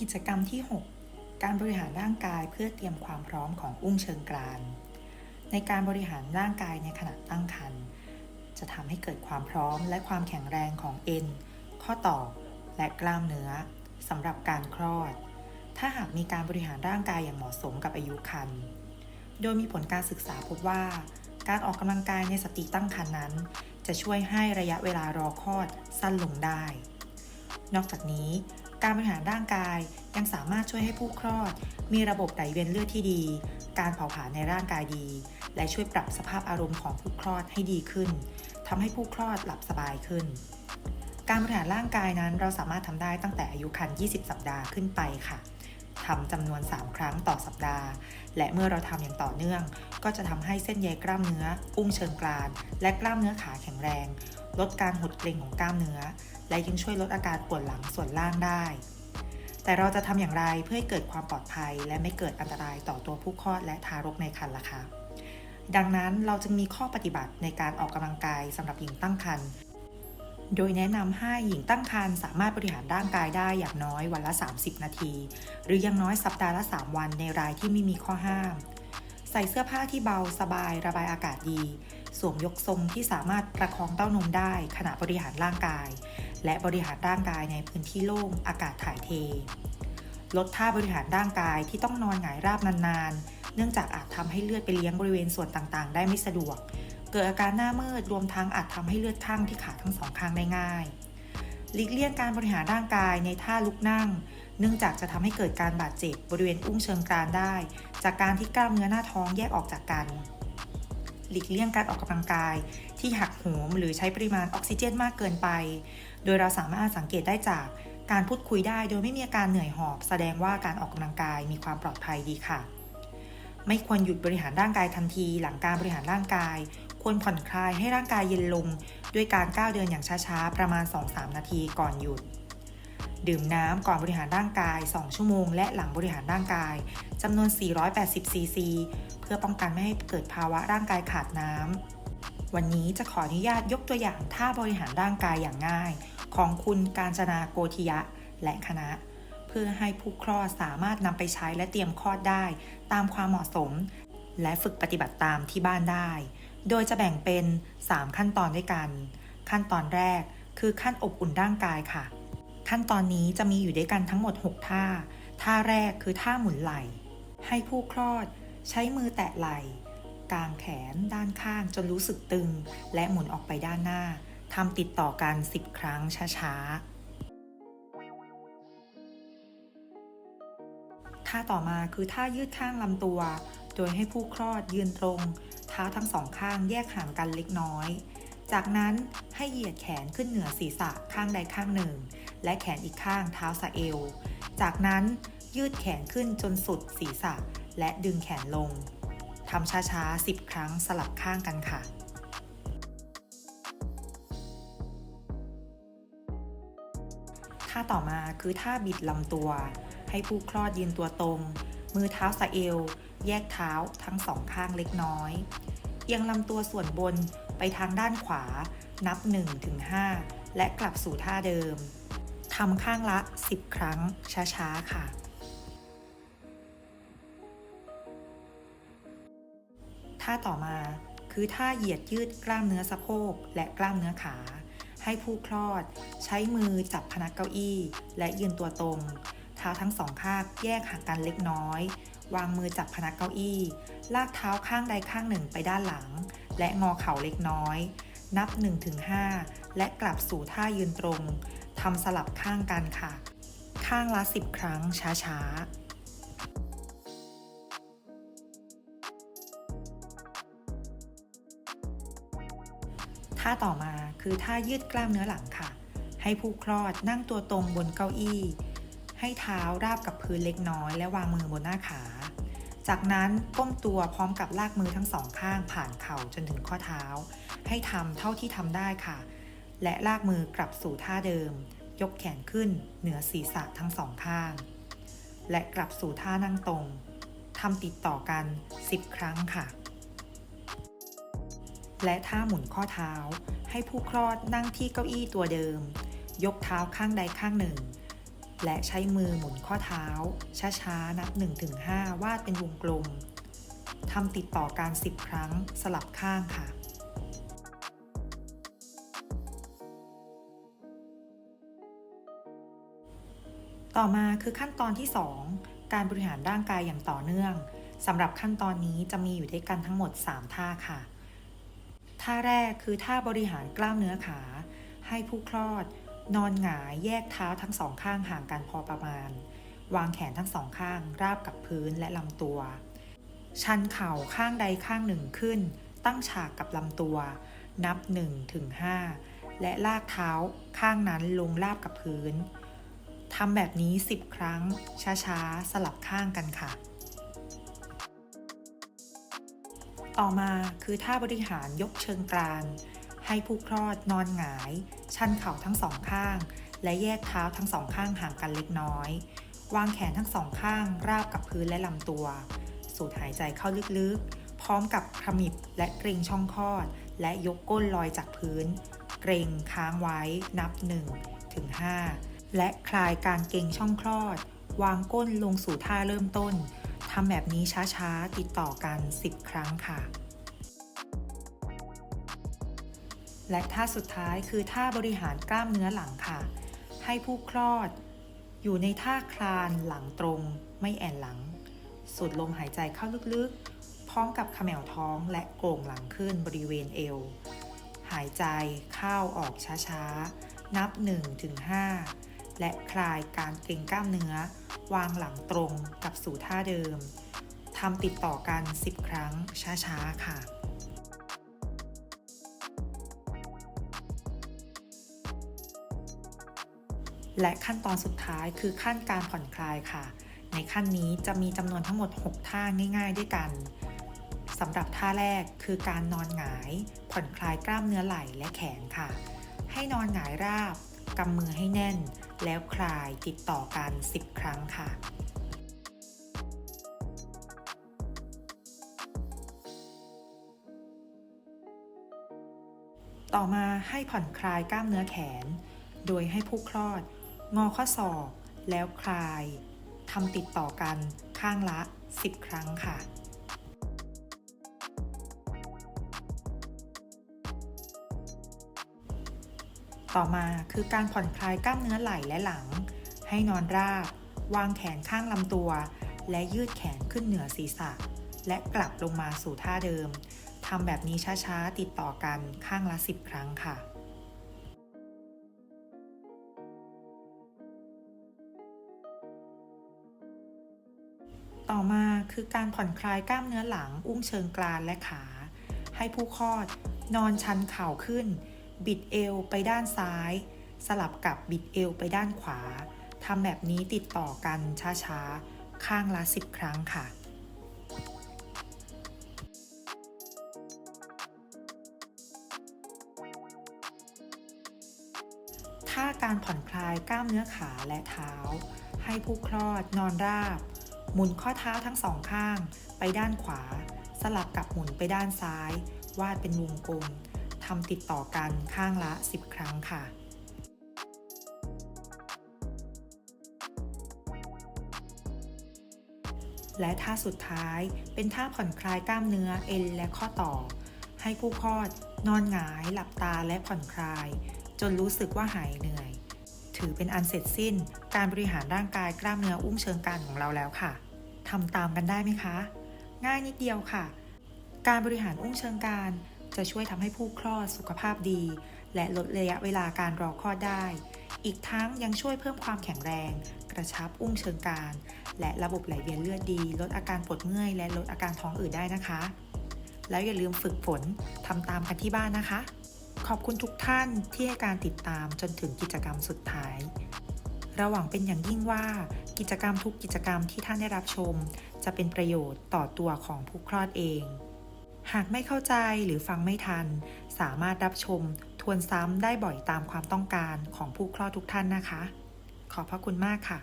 กิจกรรมที่ 6 การบริหารร่างกายเพื่อเตรียมความพร้อมของอุ้งเชิงกราน ในการบริหารร่างกายในขณะตั้งครรภ์จะทำให้เกิดความพร้อมและความแข็งแรงของเอ็น ข้อต่อ และกล้ามเนื้อสำหรับการคลอด ถ้าหากมีการบริหารร่างกายอย่างเหมาะสมกับอายุครรภ์ โดยมีผลการศึกษาพบว่า การออกกำลังกายในสตรีตั้งครรภ์นั้น จะช่วยให้ระยะเวลารอคลอดสั้นลงได้ นอกจากนี้ การบริหารร่างกายยังสามารถช่วยให้ผู้คลอด มีระบบไหลเวียนเลือดที่ดี การเผาผลาญในร่างกายดี และช่วยปรับสภาพอารมณ์ของผู้คลอดให้ดีขึ้นทำให้ผู้คลอดหลับสบายขึ้น การบริหารร่างกายนั้นเราสามารถทำได้ตั้งแต่อายุครรภ์20 สัปดาห์ขึ้นไปค่ะทำจำนวน 3 ครั้งต่อสัปดาห์ และเมื่อเราทำอย่างต่อเนื่อง ก็จะทำให้เส้นใยกล้ามเนื้อ อุ้งเชิงกราน และกล้ามเนื้อขาแข็งแรง ลดการหดเกร็งของกล้ามเนื้อ และยังช่วยลดอาการปวดหลังส่วนล่างได้ แต่เราจะทำอย่างไรเพื่อให้เกิดความปลอดภัย และไม่เกิดอันตรายต่อตัวผู้คลอดและทารกในครรภ์ล่ะคะ ดังนั้นเราจึงมีข้อปฏิบัติในการออกกำลังกายสำหรับหญิงตั้งครรภ์โดยแนะนำให้หญิงตั้งครรภ์สามารถบริหารร่างกายได้อย่างน้อยวันละ 30 นาที หรืออย่างน้อยสัปดาห์ละ 3 วันในรายที่ไม่มีข้อห้าม ใส่เสื้อผ้าที่เบาสบายระบายอากาศดี สวมยกทรงที่สามารถประคองเต้านมได้ขณะบริหารร่างกาย และบริหารร่างกายในพื้นที่โล่งอากาศถ่ายเท ลดท่าบริหารร่างกายที่ต้องนอนหงายราบนานๆ เนื่องจากอาจทำให้เลือดไปเลี้ยงบริเวณส่วนต่างๆ ได้ไม่สะดวก เกิดอาการหน้ามืดรวมทั้งอาจทำให้เลือดข้างที่ขาทั้งสองข้างได้ง่ายหลีกเลี่ยงการบริหารร่างกายในท่าลุกนั่ง เนื่องจากจะทำให้เกิดการบาดเจ็บบริเวณอุ้งเชิงกรานได้ จากการที่กล้ามเนื้อหน้าท้องแยกออกจากกัน หลีกเลี่ยงการออกกำลังกาย ที่หักโหมหรือใช้ปริมาณออกซิเจนมากเกินไป โดยเราสามารถสังเกตได้จากการพูดคุยได้โดยไม่มีอาการเหนื่อยหอบ แสดงว่าการออกกำลังกายมีความปลอดภัยดีค่ะ ไม่ควรหยุดบริหารร่างกายทันที หลังการบริหารร่างกาย ควรผ่อนคลายให้ร่างกายเย็นลง ด้วยการก้าวเดินอย่างช้าๆ ประมาณ 2-3 นาทีก่อนหยุด ดื่มน้ำก่อนบริหารร่างกาย 2 ชั่วโมง และหลังบริหารร่างกายจำนวน 480 ซีซี เพื่อป้องกันไม่ให้เกิดภาวะร่างกายขาดน้ำ วันนี้จะขออนุญาตยกตัวอย่างท่าบริหารร่างกายอย่างง่าย ของคุณการจนาโกธิยะและคณะ เพื่อให้ผู้คลอดสามารถนำไปใช้และเตรียมคลอดได้ ตามความเหมาะสม และฝึกปฏิบัติตามที่บ้านได้ โดยจะแบ่งเป็น 3 ขั้นตอนด้วยกัน ขั้นตอนแรกคือขั้นอบอุ่นร่างกายค่ะ ขั้นตอนนี้จะมีอยู่ด้วยกันทั้งหมด 6 ท่า ท่าแรกคือท่าหมุนไหล่ ให้ผู้คลอด ใช้มือแตะไหล่กางแขนด้านข้างจนรู้สึกตึง และหมุนออกไปด้านหน้าทำติดต่อกัน 10 ครั้งช้าๆ ท่าต่อมาคือท่ายืดข้างลำตัว โดยให้ผู้คลอดยืนตรง เท้าทั้งสองข้างแยกห่างกันเล็กน้อย จากนั้นให้เหยียดแขนขึ้นเหนือศีรษะข้างใดข้างหนึ่ง และแขนอีกข้างเท้าสะเอว จากนั้นยืดแขนขึ้นจนสุดศีรษะ และดึงแขนลงทำช้าๆ 10 ครั้งสลับข้างกันค่ะท่าต่อมาคือท่าบิดลำตัว ให้ผู้คลอดยืนตัวตรง มือเท้าสะเอว แยกเท้าทั้งสองข้างเล็กน้อยเอียงลำตัวส่วนบนไปทางด้านขวา นับ 1-5 และกลับสู่ท่าเดิม ทำข้างละ 10 ครั้งช้าๆค่ะ ท่าต่อมาคือท่าเหยียดยืดกล้ามเนื้อสะโพกและกล้ามเนื้อขา ให้ผู้คลอด ใช้มือจับพนักเก้าอี้ และยืนตัวตรง เท้าทั้งสองข้างแยกห่างกันเล็กน้อย วางมือจับพนักเก้าอี้ ลากเท้าข้างใดข้างหนึ่งไปด้านหลัง และงอเข่าเล็กน้อย นับ 1-5 และกลับสู่ท่ายืนตรง ทำสลับข้างกันค่ะ ข้างละ 10 ครั้งช้าๆท่าต่อมาคือท่ายืดกล้ามเนื้อหลังค่ะ ให้ผู้คลอดนั่งตัวตรงบนเก้าอี้ ให้เท้าราบกับพื้นเล็กน้อย และวางมือบนหน้าขา จากนั้นก้มตัวพร้อมกับลากมือทั้งสองข้างผ่านเข่าจนถึงข้อเท้า ให้ทำเท่าที่ทำได้ค่ะ และลากมือกลับสู่ท่าเดิม ยกแขนขึ้นเหนือศีรษะทั้งสองข้าง และกลับสู่ท่านั่งตรงทำติดต่อกัน 10 ครั้งค่ะ และท่าหมุนข้อเท้าให้ผู้คลอดนั่งที่เก้าอี้ตัวเดิม ยกเท้าข้างใดข้างหนึ่ง และใช้มือหมุนข้อเท้า ช้าๆ นับ 1-5 วาดเป็นวงกลมทำติดต่อการ 10 ครั้งสลับข้างค่ะ ต่อมาคือขั้นตอนที่ 2 การบริหารร่างกายอย่างต่อเนื่องสำหรับขั้นตอนนี้จะมีอยู่ด้วยกันทั้งหมด 3 ท่าค่ะ ท่าแรกคือท่าบริหารกล้ามเนื้อขา ให้ผู้คลอด นอนหงายแยกเท้าทั้งสองข้างห่างกันพอประมาณ วางแขนทั้งสองข้าง ราบกับพื้นและลำตัว ชันเข่าข้างใดข้างหนึ่งขึ้น ตั้งฉากกับลำตัว นับ1ถึง5และลากเท้าข้างนั้นลงราบกับพื้น ทำแบบนี้ 10 ครั้ง ช้าๆ สลับข้างกันค่ะ ต่อมาคือท่าบริหารยกเชิงกราน ให้ผู้คลอดนอนหงาย ชันเข่าทั้งสองข้าง และแยกเท้าทั้งสองข้างห่างกันเล็กน้อย วางแขนทั้งสองข้างราบกับพื้นและลำตัว สูดหายใจเข้าลึกๆ พร้อมกับขมิบและเกรงช่องคลอด และยกก้นลอยจากพื้น เกรงค้างไว้นับ1ถึง5 และคลายการเกรงช่องคลอด วางก้นลงสู่ท่าเริ่มต้นทำแบบนี้ช้าๆ ติดต่อกัน 10 ครั้งค่ะ และท่าสุดท้ายคือท่าบริหารกล้ามเนื้อหลังค่ะ ให้ผู้คลอด อยู่ในท่าคลานหลังตรง ไม่แอนหลัง สูดลมหายใจเข้าลึกๆ พร้อมกับขมวท้องและโก่งหลังขึ้นบริเวณเอว หายใจเข้าออกช้าๆ นับ 1-5 และคลายการเกร็งกล้ามเนื้อ วางหลังตรงกับสู่ท่าเดิมทำติดต่อกัน 10 ครั้งช้าๆ ค่ะและขั้นตอนสุดท้ายคือขั้นการผ่อนคลายค่ะ ในขั้นนี้จะมีจำนวนทั้งหมด 6 ท่าง่าย ๆ ด้วยกันสำหรับท่าแรกคือการนอนหงาย ผ่อนคลายกล้ามเนื้อไหล่และแขนค่ะ ให้นอนหงายราบ กำมือให้แน่น แล้วคลายติดต่อกัน 10 ครั้งค่ะต่อมาให้ผ่อนคลายกล้ามเนื้อแขน โดยให้ผู้คลอด งอข้อศอก แล้วคลายทำติดต่อกันข้างละ 10 ครั้งค่ะ ต่อมาคือการผ่อนคลายกล้ามเนื้อไหล่และหลัง ให้นอนราบ วางแขนข้างลำตัว และยืดแขนขึ้นเหนือศีรษะ และกลับลงมาสู่ท่าเดิมทำแบบนี้ช้าๆ ติดต่อกันข้างละ 10 ครั้งค่ะต่อมาคือการผ่อนคลายกล้ามเนื้อหลัง อุ้งเชิงกรานและขา ให้ผู้คลอด นอนชันเข่าขึ้น บิดเอวไปด้านซ้าย สลับกับบิดเอวไปด้านขวาทำแบบนี้ติดต่อกันช้าๆ ข้างละ 10 ครั้งค่ะ ท่าการผ่อนคลายกล้ามเนื้อขาและเท้า ให้ผู้คลอดนอนราบ หมุนข้อเท้าทั้งสองข้าง ไปด้านขวา สลับกับหมุนไปด้านซ้าย วาดเป็นวงกลม ทำติดต่อกันข้างละ 10 ครั้งค่ะ และท่าสุดท้ายเป็นท่าผ่อนคลายกล้ามเนื้อเอ็นและข้อต่อ ให้ผู้คลอดนอนหงายหลับตาและผ่อนคลาย จนรู้สึกว่าหายเหนื่อย ถือเป็นอันเสร็จสิ้นการบริหารร่างกายกล้ามเนื้ออุ้งเชิงกรานของเราแล้วค่ะทำตามกันได้ไหมคะ ง่ายนิดเดียวค่ะ การบริหารอุ้งเชิงกราน จะช่วยทำให้ผู้คลอดสุขภาพดี และลดระยะเวลาการรอคลอดได้ อีกทั้งยังช่วยเพิ่มความแข็งแรง กระชับอุ้งเชิงกรานและระบบไหลเวียนเลือดดี ลดอาการปวดเมื่อย และลดอาการท้องอืดได้นะคะ แล้วอย่าลืมฝึกฝนทำตามกันที่บ้านนะคะ ขอบคุณทุกท่านที่ให้การติดตามจนถึงกิจกรรมสุดท้ายเราหวังเป็นอย่างยิ่งว่ากิจกรรมทุกกิจกรรมที่ท่านได้รับชม จะเป็นประโยชน์ต่อตัวของผู้คลอดเอง หากไม่เข้าใจหรือฟังไม่ทัน สามารถรับชมทวนซ้ำได้บ่อยตามความต้องการของผู้คลอดทุกท่านนะคะ ขอบพระคุณมากค่ะ